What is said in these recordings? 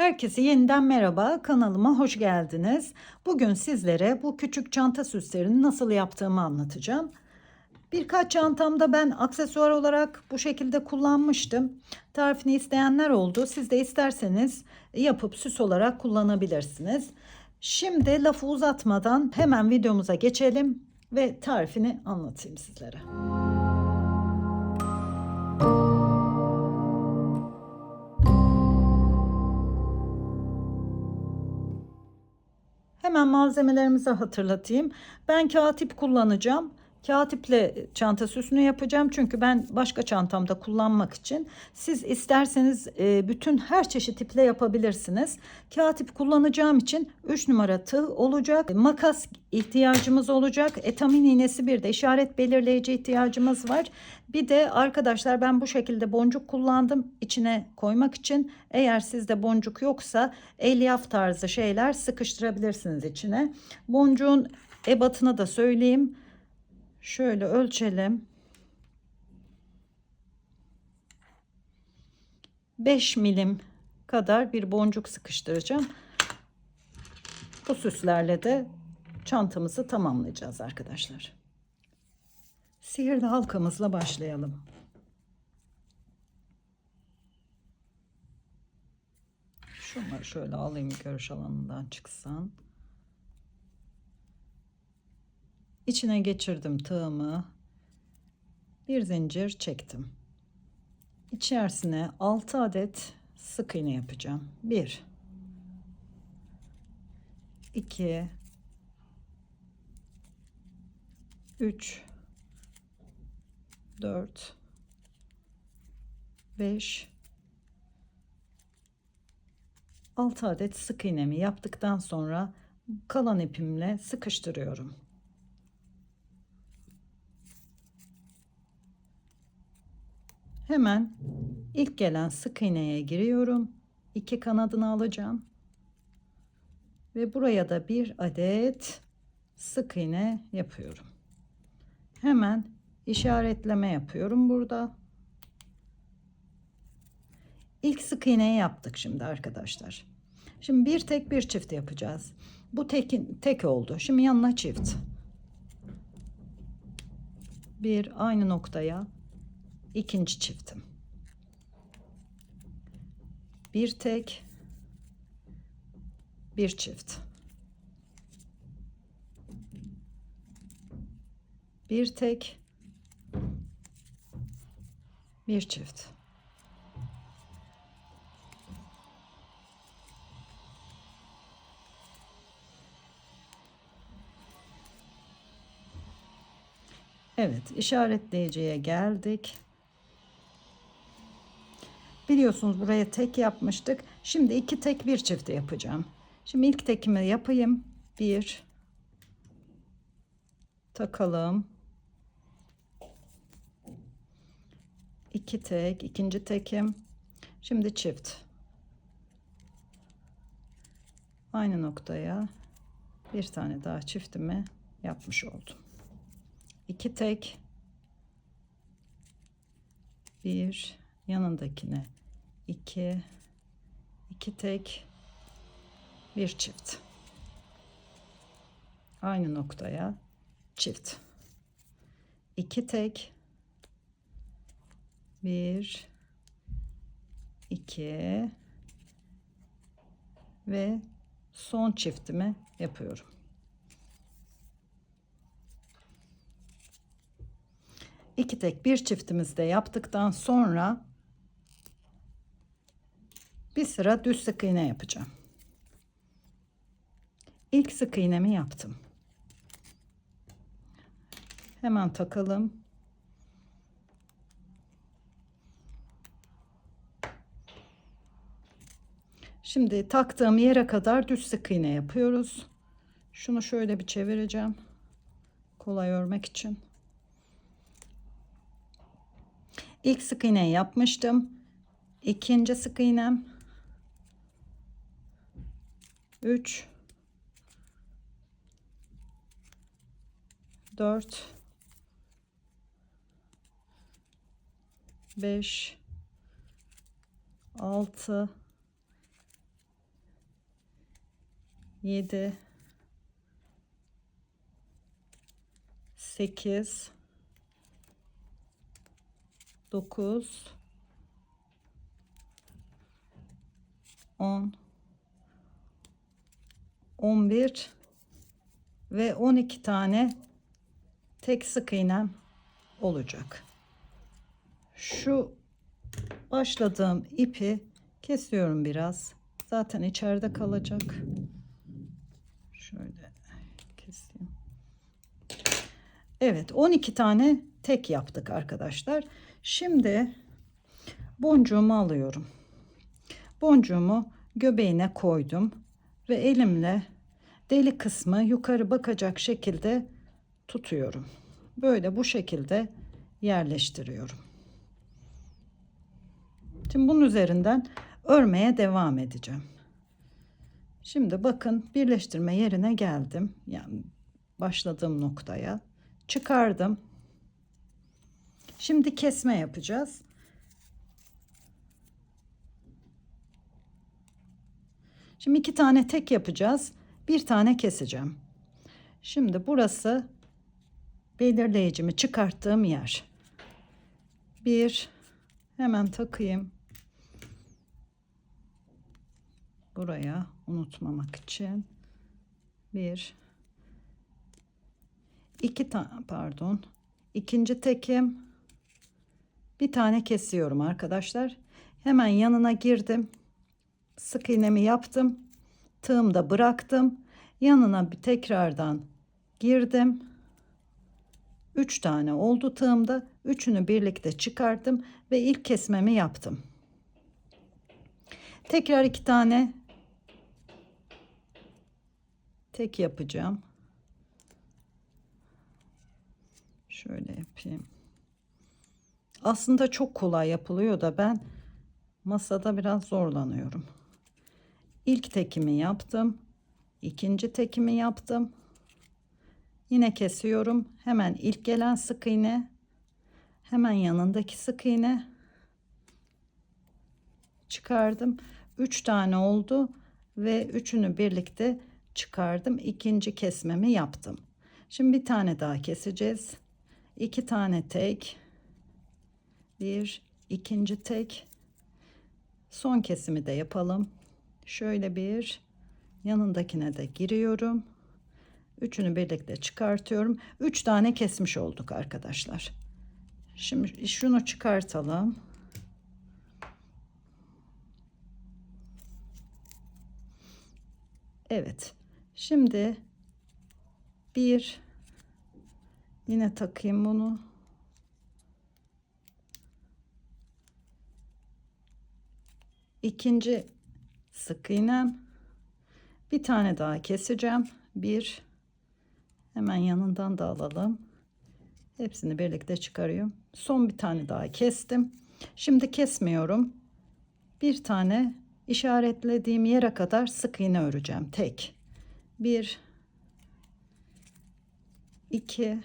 Herkese yeniden merhaba. Kanalıma hoş geldiniz. Bugün sizlere bu küçük çanta süslerini nasıl yaptığımı anlatacağım. Birkaç çantamda ben aksesuar olarak bu şekilde kullanmıştım. Tarifini isteyenler oldu. Siz de isterseniz yapıp süs olarak kullanabilirsiniz. Şimdi lafı uzatmadan hemen videomuza geçelim ve tarifini anlatayım sizlere. Hemen malzemelerimizi hatırlatayım. Ben kağıt ip kullanacağım. Kağıt iple çanta süsünü yapacağım. Çünkü ben başka çantamda kullanmak için. Siz isterseniz e, bütün her çeşit iple yapabilirsiniz. Kağıt ip kullanacağım için 3 numara tığ olacak. Makas ihtiyacımız olacak. Etamin iğnesi bir de işaret belirleyici ihtiyacımız var. Bir de arkadaşlar ben bu şekilde boncuk kullandım içine koymak için. Eğer sizde boncuk yoksa elyaf tarzı şeyler sıkıştırabilirsiniz içine. Boncuğun ebatını da söyleyeyim. Şöyle ölçelim. 5 milim kadar bir boncuk sıkıştıracağım. Bu süslerle de çantamızı tamamlayacağız arkadaşlar. Sihirli halkamızla başlayalım. Şunları şöyle alayım görüş alanından çıksın. İçine geçirdim tığımı. Bir zincir çektim. İçerisine 6 adet sık iğne yapacağım. 1 2 3 4 5 6 adet sık iğnemi yaptıktan sonra kalan ipimle sıkıştırıyorum. Hemen ilk gelen sık iğneye giriyorum. İki kanadını alacağım. Ve buraya da bir adet sık iğne yapıyorum. Hemen işaretleme yapıyorum burada. İlk sık iğneyi yaptık şimdi arkadaşlar. Şimdi bir tek bir çift yapacağız. Bu tek, tek oldu. Şimdi yanına çift. Bir aynı noktaya ikinci çiftim. Bir tek bir çift. Bir tek bir çift. Evet, işaretleyiciye geldik. Biliyorsunuz buraya tek yapmıştık. Şimdi iki tek bir çift yapacağım. Şimdi ilk tekimi yapayım. Bir takalım. İki tek, ikinci tekim. Şimdi çift. Aynı noktaya bir tane daha çiftimi yapmış oldum. İki tek bir yanındakine 2 2 tek. Bir çift. Aynı noktaya çift. 2 tek. 1 2 ve son çiftimi yapıyorum. İki tek bir çiftimizi de yaptıktan sonra bir sıra düz sık iğne yapacağım. İlk sık iğnemi yaptım. Hemen takalım. Şimdi taktığım yere kadar düz sık iğne yapıyoruz. Şunu şöyle bir çevireceğim. Kolay örmek için. İlk sık iğneyi yapmıştım. İkinci sık iğnem 3 4 5 6 7 8 9 10 11 ve 12 tane tek sık iğnem olacak. Şu başladığım ipi kesiyorum biraz. Zaten içeride kalacak. Şöyle keseyim. Evet 12 tane tek yaptık arkadaşlar. Şimdi boncuğumu alıyorum. Boncuğumu göbeğine koydum ve elimle deli kısmı yukarı bakacak şekilde tutuyorum. Böyle bu şekilde yerleştiriyorum. Şimdi bunun üzerinden örmeye devam edeceğim. Şimdi bakın birleştirme yerine geldim. Yani başladığım noktaya çıkardım. Şimdi kesme yapacağız. Şimdi iki tane tek yapacağız. Bir tane keseceğim. Şimdi burası belirleyicimi çıkarttığım yer. Bir hemen takayım. Buraya unutmamak için. Bir iki tane pardon. ikinci tekim bir tane kesiyorum arkadaşlar. Hemen yanına girdim. Sık iğnemi yaptım. Tığımda bıraktım. Yanına bir tekrardan girdim. 3 tane oldu tığımda. Üçünü birlikte çıkarttım ve ilk kesmemi yaptım. Tekrar iki tane tek yapacağım. Şöyle yapayım. Aslında çok kolay yapılıyor da ben masada biraz zorlanıyorum. İlk tekimi yaptım. ikinci tekimi yaptım. Yine kesiyorum. Hemen ilk gelen sık iğne. Hemen yanındaki sık iğne. Çıkardım. 3 tane oldu ve üçünü birlikte çıkardım. İkinci kesmemi yaptım. Şimdi bir tane daha keseceğiz. İki tane tek. Bir, ikinci tek. Son kesimi de yapalım. Şöyle bir yanındakine de giriyorum. Üçünü birlikte çıkartıyorum. Üç tane kesmiş olduk arkadaşlar. Şimdi şunu çıkartalım. Evet. Şimdi bir yine takayım bunu. İkinci sık iğnem. Bir tane daha keseceğim. Bir hemen yanından da alalım. Hepsini birlikte çıkarıyorum. Son bir tane daha kestim. Şimdi kesmiyorum. Bir tane işaretlediğim yere kadar sık iğne öreceğim. Tek. Bir, iki,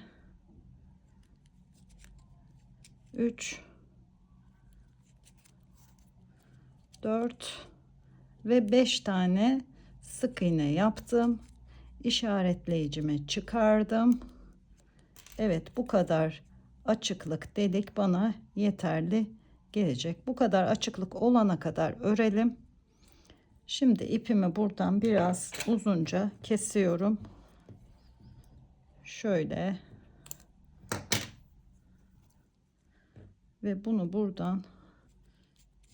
üç, dört ve beş tane sık iğne yaptım. İşaretleyicimi çıkardım. Evet bu kadar açıklık delik bana yeterli gelecek. Bu kadar açıklık olana kadar örelim. Şimdi ipimi buradan biraz uzunca kesiyorum. Şöyle. Ve bunu buradan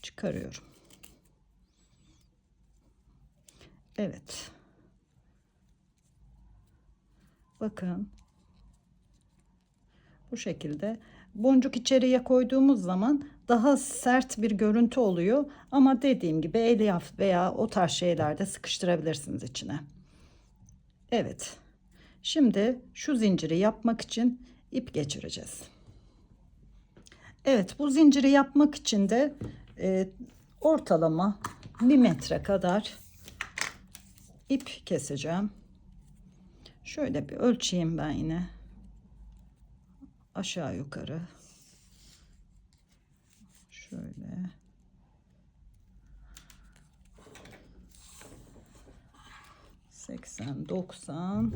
çıkarıyorum. Evet. Bakın. Bu şekilde boncuk içeriye koyduğumuz zaman daha sert bir görüntü oluyor. Ama dediğim gibi elyaf veya o tarz şeylerde sıkıştırabilirsiniz içine. Evet. Şimdi şu zinciri yapmak için ip geçireceğiz. Evet bu zinciri yapmak için de e, ortalama bir metre kadar ip keseceğim. Şöyle bir ölçeyim ben yine. Aşağı yukarı. Şöyle. 80, 90.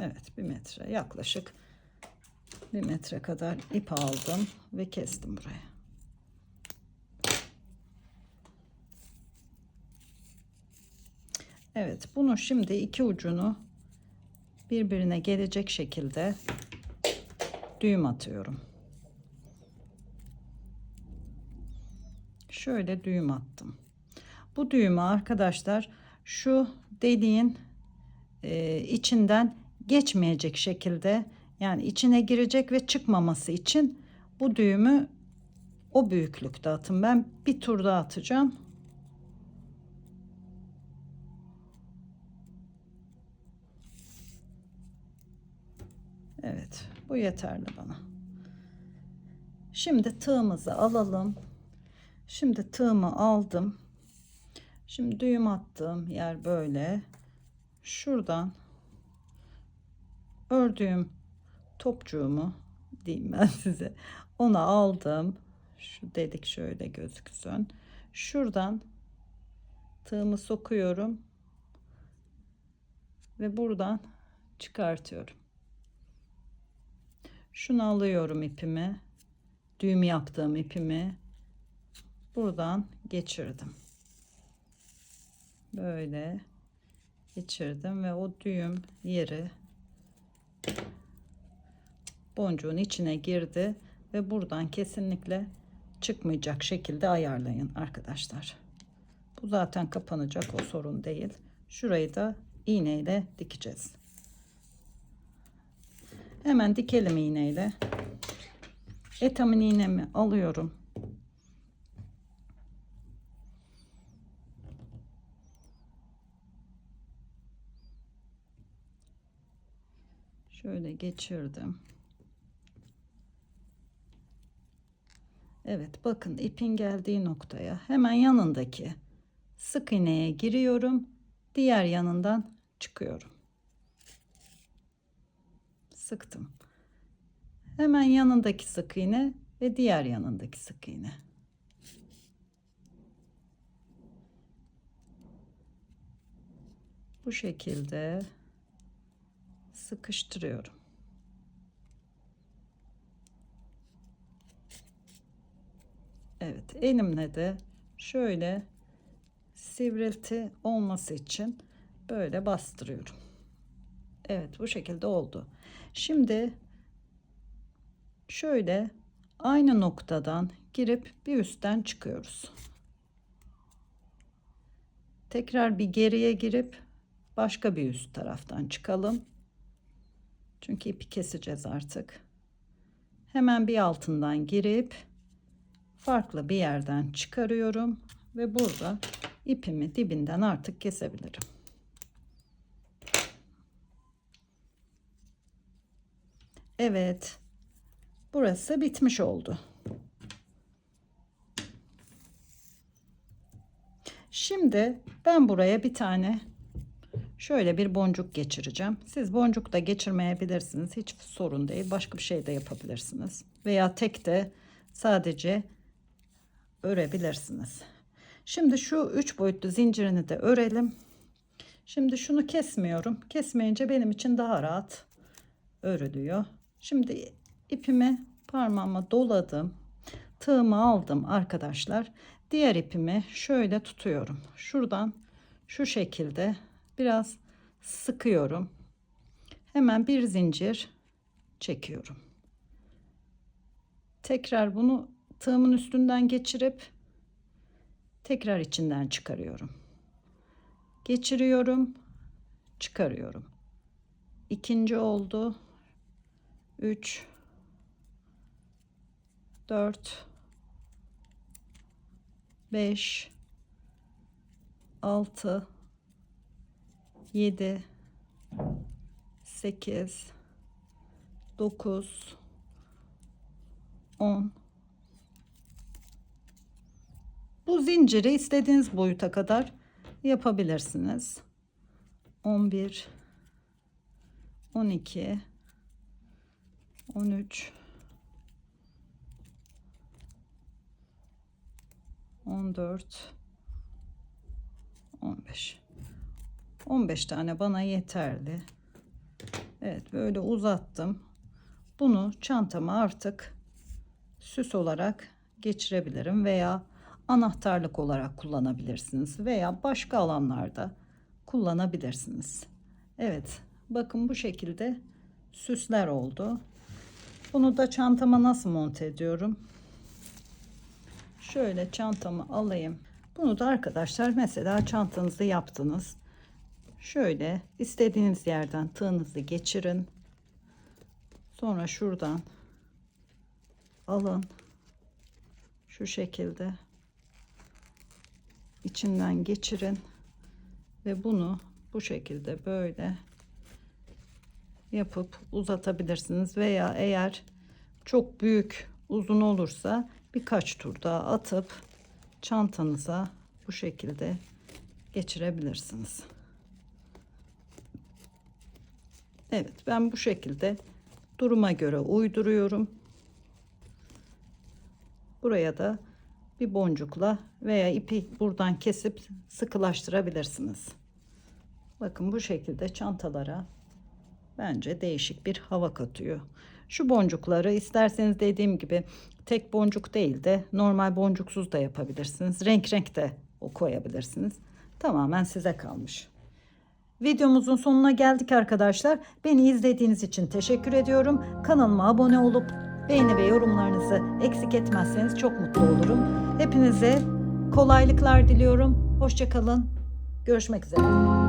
Evet bir metre yaklaşık bir metre kadar ip aldım ve kestim buraya. Evet bunu şimdi iki ucunu birbirine gelecek şekilde düğüm atıyorum. Şöyle düğüm attım. Bu düğümü arkadaşlar şu deliğin e, içinden geçmeyecek şekilde yani içine girecek ve çıkmaması için bu düğümü o büyüklükte atın. Ben bir tur daha atacağım. Evet, bu yeterli bana. Şimdi tığımızı alalım. Şimdi tığımı aldım. Şimdi düğüm attığım yer böyle. Şuradan ördüğüm topçuğumu diyeyim ben size. Onu aldım. Şu delik şöyle gözüksün. Şuradan tığımı sokuyorum. Ve buradan çıkartıyorum. Şunu alıyorum ipimi. Düğüm yaptığım ipimi buradan geçirdim. Böyle geçirdim ve o düğüm yeri boncuğun içine girdi ve buradan kesinlikle çıkmayacak şekilde ayarlayın arkadaşlar. Bu zaten kapanacak o sorun değil. Şurayı da iğneyle dikeceğiz. Hemen dikelim iğneyle. Etamin iğnemi alıyorum. Şöyle geçirdim. Evet bakın ipin geldiği noktaya hemen yanındaki sık iğneye giriyorum. Diğer yanından çıkıyorum. Sıktım. Hemen yanındaki sık iğne ve diğer yanındaki sık iğne. Bu şekilde sıkıştırıyorum. Evet elimle de şöyle sivrilti olması için böyle bastırıyorum. Evet bu şekilde oldu. Şimdi şöyle aynı noktadan girip bir üstten çıkıyoruz. Tekrar bir geriye girip başka bir üst taraftan çıkalım. Çünkü ipi keseceğiz artık. Hemen bir altından girip farklı bir yerden çıkarıyorum ve burada ipimi dibinden artık kesebilirim. Evet. Burası bitmiş oldu. Şimdi ben buraya bir tane şöyle bir boncuk geçireceğim. Siz boncuk da geçirmeyebilirsiniz. Hiç sorun değil. Başka bir şey de yapabilirsiniz. Veya tek de sadece örebilirsiniz. Şimdi şu üç boyutlu zincirini de örelim. Şimdi şunu kesmiyorum. Kesmeyince benim için daha rahat örülüyor. Şimdi ipimi parmağıma doladım. Tığımı aldım arkadaşlar. Diğer ipimi şöyle tutuyorum. Şuradan şu şekilde biraz sıkıyorum. Hemen bir zincir çekiyorum. Tekrar bunu tığımın üstünden geçirip tekrar içinden çıkarıyorum. Geçiriyorum, çıkarıyorum. İkinci oldu. 3 4 5 6 7 8 9 10 Bu zinciri istediğiniz boyuta kadar yapabilirsiniz. 11 12 13 14 15 15 tane bana yeterli. Evet böyle uzattım. Bunu çantama artık süs olarak geçirebilirim veya anahtarlık olarak kullanabilirsiniz veya başka alanlarda kullanabilirsiniz. Evet bakın bu şekilde süsler oldu. Bunu da çantama nasıl monte ediyorum? Şöyle çantamı alayım. Bunu da arkadaşlar mesela çantanızı yaptınız. Şöyle istediğiniz yerden tığınızı geçirin. Sonra şuradan alın. Şu şekilde içinden geçirin ve bunu bu şekilde böyle yapıp uzatabilirsiniz veya eğer çok büyük uzun olursa birkaç tur daha atıp çantanıza bu şekilde geçirebilirsiniz. Evet ben bu şekilde duruma göre uyduruyorum. Buraya da bir boncukla veya ipi buradan kesip sıkılaştırabilirsiniz. Bakın bu şekilde çantalara bence değişik bir hava katıyor. Şu boncukları isterseniz dediğim gibi tek boncuk değil de normal boncuksuz da yapabilirsiniz. Renk renk de koyabilirsiniz. Tamamen size kalmış. Videomuzun sonuna geldik arkadaşlar. Beni izlediğiniz için teşekkür ediyorum. Kanalıma abone olup beğeni ve yorumlarınızı eksik etmezseniz çok mutlu olurum. Hepinize kolaylıklar diliyorum. Hoşçakalın. Görüşmek üzere.